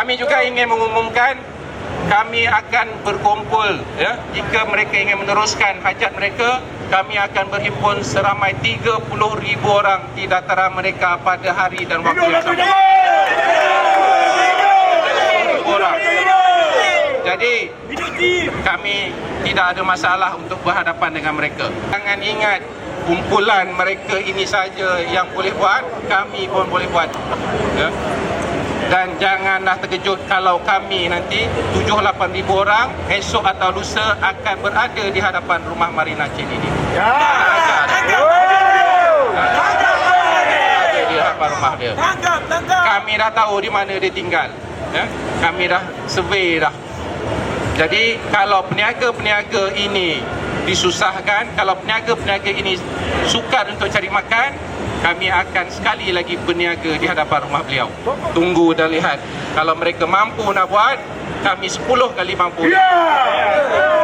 kami juga ingin mengumumkan kami akan berkumpul ya jika mereka ingin meneruskan hajat mereka kami akan berhimpun seramai 30,000 orang di dataran mereka pada hari dan waktu yang sama. 30,000 orang. Jadi kami tidak ada masalah untuk berhadapan dengan mereka. Jangan ingat kumpulan mereka ini saja yang boleh buat, kami pun boleh buat. Ya. Dan janganlah terkejut kalau kami nanti 7-8 ribu orang esok atau lusa akan berada di hadapan rumah Marina Chin ini. Ya. Ada di hadapan rumah dia. Kami dah tahu di mana dia tinggal. Ya. Kami dah survey dah. Jadi kalau peniaga-peniaga ini disusahkan, kalau peniaga-peniaga ini sukar untuk cari makan, kami akan sekali lagi berniaga di hadapan rumah beliau. Tunggu dan lihat. Kalau mereka mampu nak buat, kami 10 kali mampu. Ya!